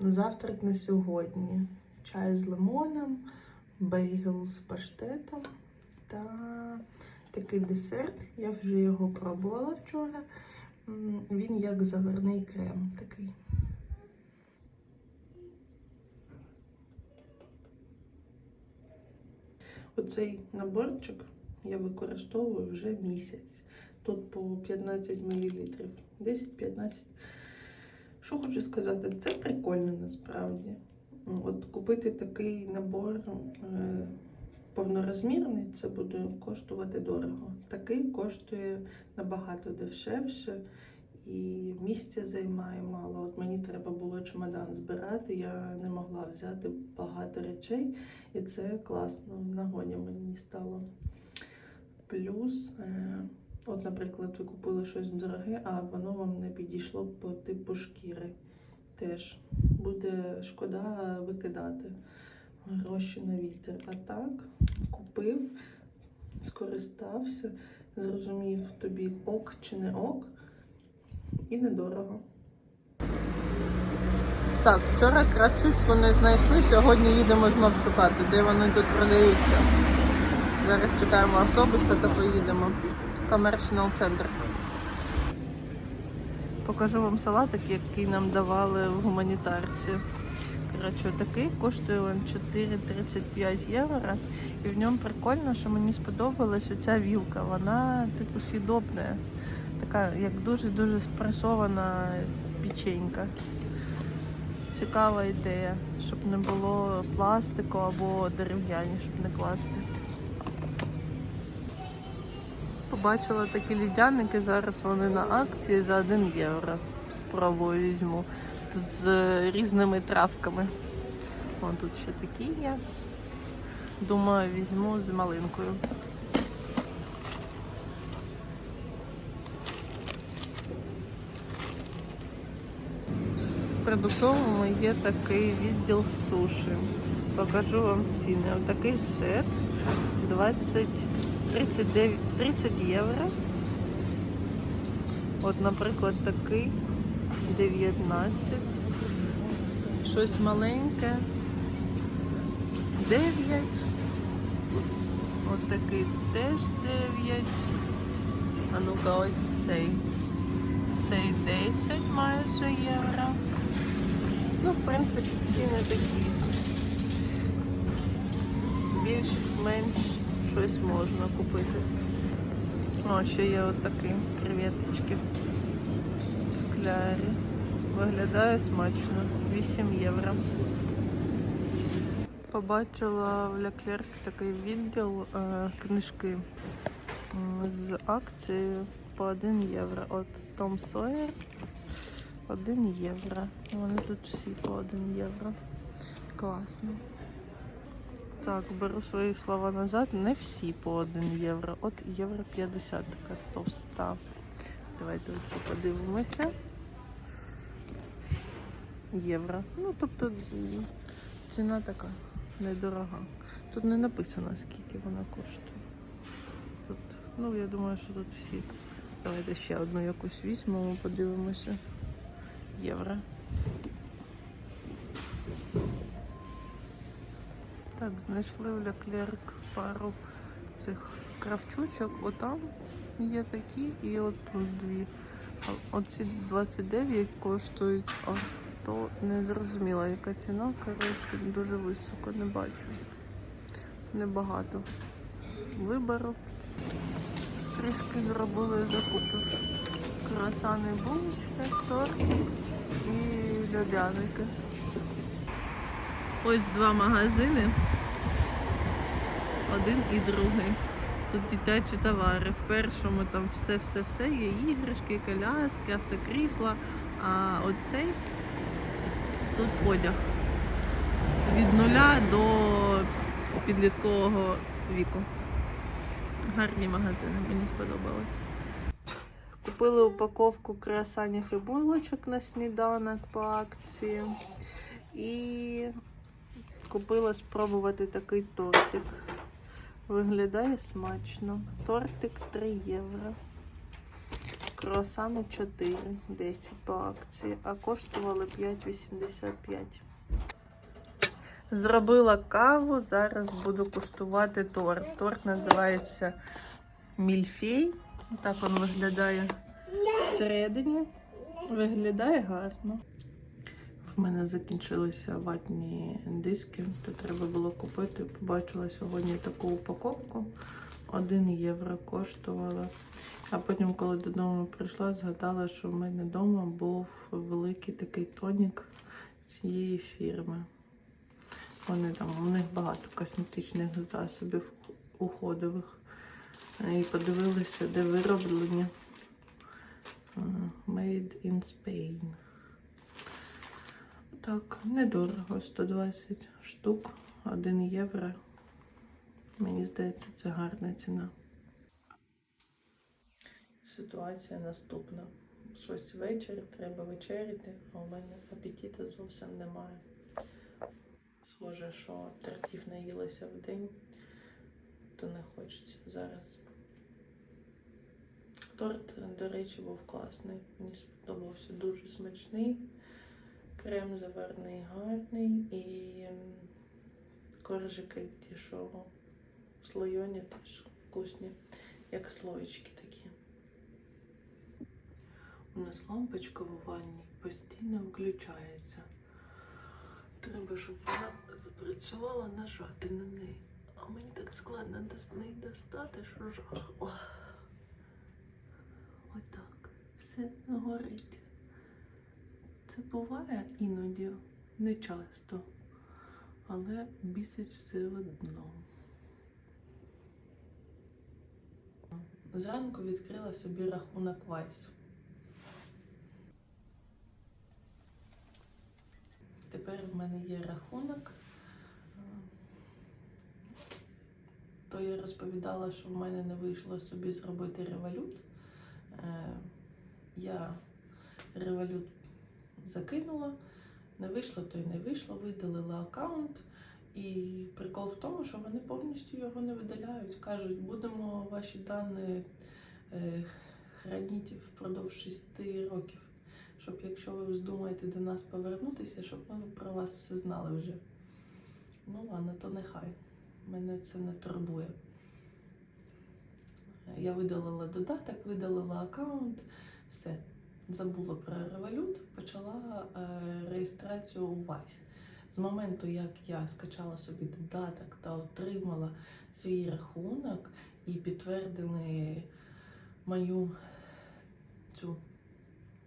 Завтрак на сьогодні. Чай з лимоном, бейгл з паштетом та такий десерт. Я вже його пробувала вчора. Він як заварний крем такий. Оцей наборчик я використовую вже місяць. Тут по 15 мл. 10-15. Що хочу сказати, це прикольно насправді. От купити такий набор е, повнорозмірний, це буде коштувати дорого. Такий коштує набагато дешевше і місця займає мало. От мені треба було чемодан збирати, я не могла взяти багато речей, і це класно. В нагоді мені стало. Плюс, е, от, наприклад, ви купили щось дороге, а воно вам не підійшло по типу шкіри. Теж буде шкода викидати гроші на вітер. А так, купив, скористався, зрозумів тобі ок чи не ок, і недорого. Так, вчора кравчучку не знайшли, сьогодні їдемо знов шукати, де вони тут продаються. Зараз чекаємо автобуса та поїдемо в комерчний центр. Покажу вам салатик, який нам давали в гуманітарці. Коротше, такий коштує він 4,35 євро. І в ньому прикольно, що мені сподобалась оця вілка. Вона типу сідобна. Така, як дуже-дуже спресована печенька. Цікава ідея, щоб не було пластику або дерев'яні, щоб не класти. Побачила такі лідяники, зараз вони на акції за 1 євро. Спробую візьму. Тут з різними травками. Вон тут ще такі є. Думаю, візьму з малинкою. В продуктовому є такий відділ суші. Покажу вам ціни. Отакий сет 20, 39, 30 євро. От, наприклад, такий 19. Щось маленьке. 9. От такий теж 9. А ну-ка, ось цей. Цей 10 майже євро. Ну, в принципі, ціни такі. Більш-менш щось можна купити. О, ще є от такі креветочки в клярі. Виглядає смачно. 8 євро. Побачила в Леклерк такий відділ е, книжки з акцією по 1 євро. От Том Сойер 1 євро. Вони тут всі по 1 євро. Класно. Так, беру свої слова назад. Не всі по 1 євро. От євро 50 така товста. Давайте оцю подивимося. Євро. Ну, тобто ціна така недорога. Тут не написано, скільки вона коштує. Тут, ну, я думаю, що тут всі. Давайте ще одну якусь візьмемо, подивимося. Євро. Так, знайшли в Леклерк пару цих кравчучок. Отам є такі і от тут дві. Оці 29 коштують, а то не зрозуміла, яка ціна. Коротше, дуже високо, не бачу. Небагато вибору. Трішки зробили закупи. Круасани, булочки, тортик і льодяники. Ось два магазини. Один і другий. Тут дитячі товари. В першому там все-все-все є іграшки, коляски, автокрісла. А оцей тут одяг. Від нуля до підліткового віку. Гарні магазини, мені сподобалось. Купили упаковку круасанів і булочок на сніданок по акції. І купила спробувати такий тортик. Виглядає смачно. Тортик 3 євро. Круасани 4, 10 по акції, а коштували 5,85. Зробила каву, зараз буду куштувати торт. Торт називається Мільфей. Так він виглядає всередині. Виглядає гарно. В мене закінчилися ватні диски, то треба було купити. Побачила сьогодні таку упаковку. 1 євро коштувала. А потім, коли додому прийшла, згадала, що в мене вдома був великий такий тонік цієї фірми. Вони там, у них багато косметичних засобів уходових. І подивилися, де вироблені. А, Made in Spain. Так, недорого, 120 штук, 1 євро. Мені здається, це гарна ціна. Ситуація наступна. Щось ввечері, треба вечеряти, а у мене апетиту зовсім немає. Схоже, що тортів наїлася в день, то не хочеться зараз. Торт, до речі, був класний. Мені сподобався дуже смачний. Крем заварний гарний і ем, коржики ті, що слойоні теж вкусні, як слоєчки такі. У нас лампочка в ванні постійно включається. Треба, щоб вона запрацювала, нажати на неї. А мені так складно з неї достати, що жах. Отак. Все горить. Це буває іноді, не часто, але бісить все одно. Зранку відкрила собі рахунок Вайс. Тепер в мене є рахунок. То я розповідала, що в мене не вийшло собі зробити револют. Е, Я револют закинула, не вийшло, то й не вийшло, видалила аккаунт. І прикол в тому, що вони повністю його не видаляють. Кажуть, будемо ваші дані е, хранити впродовж 6 років. Щоб якщо ви вздумаєте до нас повернутися, щоб ми про вас все знали вже. Ну ладно, то нехай. Мене це не турбує. Я видалила додаток, видалила аккаунт, все. Забула про револют, почала е, реєстрацію у Vice. З моменту, як я скачала собі додаток та отримала свій рахунок і підтвердили мою цю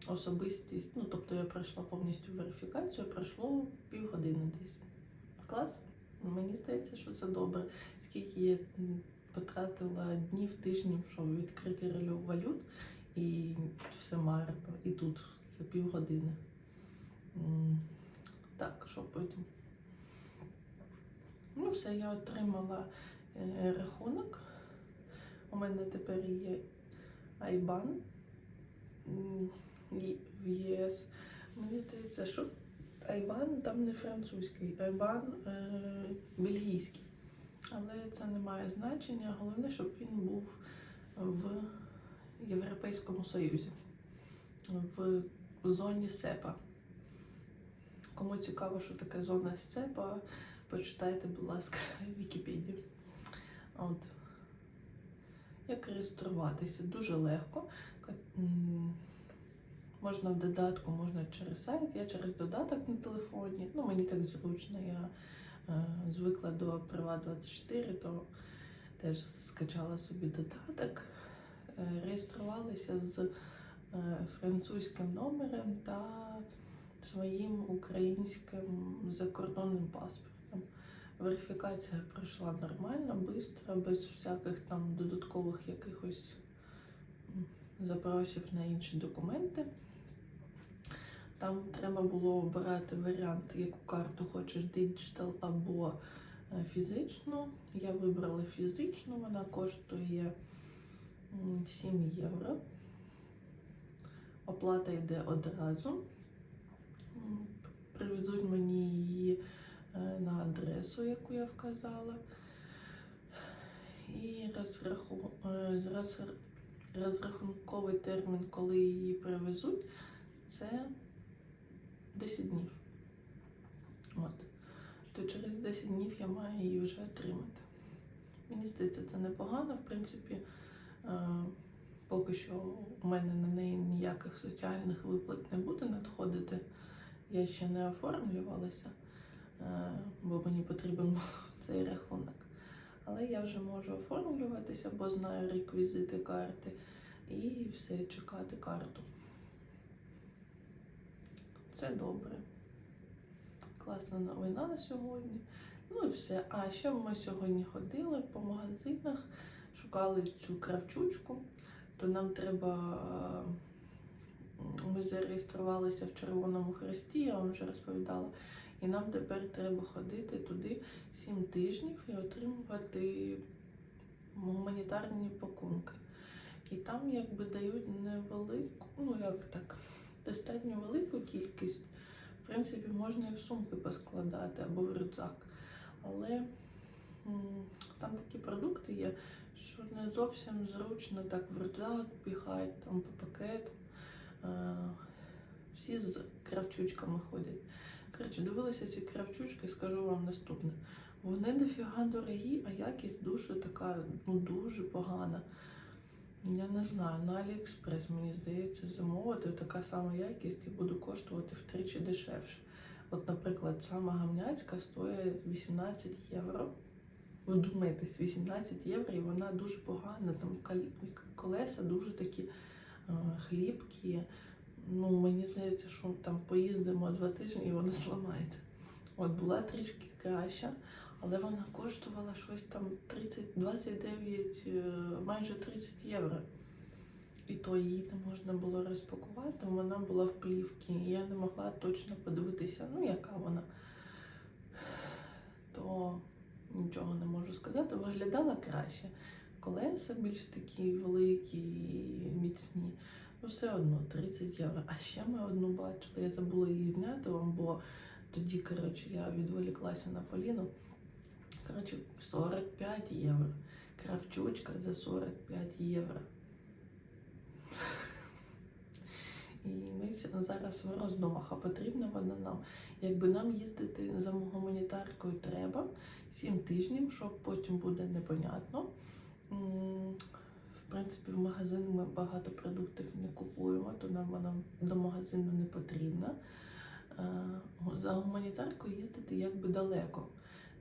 особистість, ну тобто я пройшла повністю верифікацію, пройшло півгодини десь. Клас? Мені здається, що це добре. Скільки я потратила днів, тижнів, щоб відкрити релю валют, і все марно. І тут це півгодини. Так, що потім? Ну, все, я отримала е, рахунок. У мене тепер є Айбан в ЄС. Мені здається, що Айбан там не французький, Айбан е, бельгійський. Але це не має значення. Головне, щоб він був в Європейському Союзі, в зоні СЕПА. Кому цікаво, що таке зона СЕПА, почитайте, будь ласка, Вікіпедію. От. Як реєструватися? Дуже легко. Можна в додатку, можна через сайт. Я через додаток на телефоні. Ну, мені так зручно. Я е, звикла до Privat24, то теж скачала собі додаток. Е, реєструвалася з е, французьким номером та своїм українським закордонним паспортом. Верифікація пройшла нормально, швидко, без всяких там додаткових якихось запросів на інші документи. Там треба було обирати варіант, яку карту хочеш диджитал або е, фізичну. Я вибрала фізичну, вона коштує 7 євро. Оплата йде одразу. Привезуть мені її е, на адресу, яку я вказала. І розраху... е, роз- розрахунковий термін, коли її привезуть, це 10 днів. От. То через 10 днів я маю її вже отримати. Мені здається, це непогано, в принципі. Е, Поки що у мене на неї ніяких соціальних виплат не буде надходити. Я ще не оформлювалася, е, бо мені потрібен цей рахунок. Але я вже можу оформлюватися, бо знаю реквізити карти і все, чекати карту. Це добре. Класна новина на сьогодні. Ну і все. А ще ми сьогодні ходили по магазинах, шукали цю кравчучку, то нам треба. Ми зареєструвалися в Червоному Хресті, я вам вже розповідала. І нам тепер треба ходити туди 7 тижнів і отримувати гуманітарні пакунки. І там якби дають невелику, ну як так, достатньо велику кількість. В принципі, можна і в сумки поскладати або в рюкзак. Але там такі продукти є, що не зовсім зручно так в рюкзак піхати, там по пакету. Е, Всі з кравчучками ходять. Коротше, дивилася ці кравчучки, скажу вам наступне. Вони дофіга дорогі, а якість дуже така, ну дуже погана. Я не знаю, на Аліекспрес, мені здається, замовити така сама якість і буде коштувати втричі дешевше. От, наприклад, сама гамняцька стоїть 18 євро. Ви думаєтесь, 18 євро, і вона дуже погана. Там колеса дуже такі е, хлібкі. Ну, мені здається, що там поїздимо два тижні і вона зламається. От була трішки краща, але вона коштувала щось там 30, 29, е, майже 30 євро. І то її не можна було розпакувати, вона була в плівці, і я не могла точно подивитися, ну яка вона. То нічого не можу сказати, виглядала краще. Колеса більш такі великі і міцні. Ну, все одно 30 євро. А ще ми одну бачили. Я забула її зняти вам, бо тоді, коротше, я відволіклася на Поліну. Коротше, 45 євро. Кравчучка за 45 євро. І ми зараз в роздумах, а потрібна вона нам. Якби нам їздити за гуманітаркою треба 7 тижнів, що потім буде непонятно. В принципі, в магазин ми багато продуктів не купуємо, то нам вона до магазину не потрібна. Е, За гуманітаркою їздити якби далеко.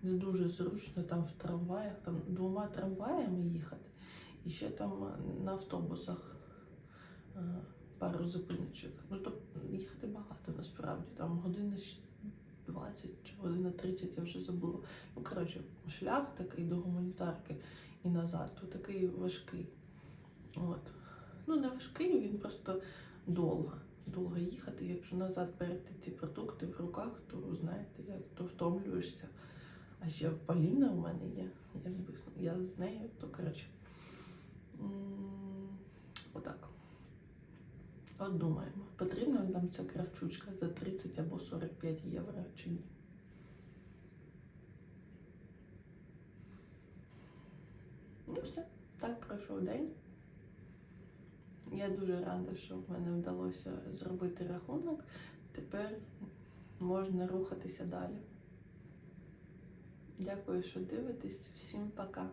Не дуже зручно там в трамваях, там двома трамваями їхати. І ще там на автобусах е, пару зупиночок. Ну тобто їхати багато насправді. Там години 20 чи година 30, я вже забула. Ну, коротше, шлях такий до гуманітарки і назад, то такий важкий. От. Ну, не важкий, він просто довго. Довго їхати. Якщо назад берете ці продукти в руках, то знаєте, як то втомлюєшся. А ще Поліна в мене є. Я з нею, то коротше. Отак. От думаємо, потрібна нам ця кравчучка за 30 або 45 євро чи ні. Ну все, так пройшов день. Я дуже рада, що в мене вдалося зробити рахунок. Тепер можна рухатися далі. Дякую, що дивитесь. Всім пока.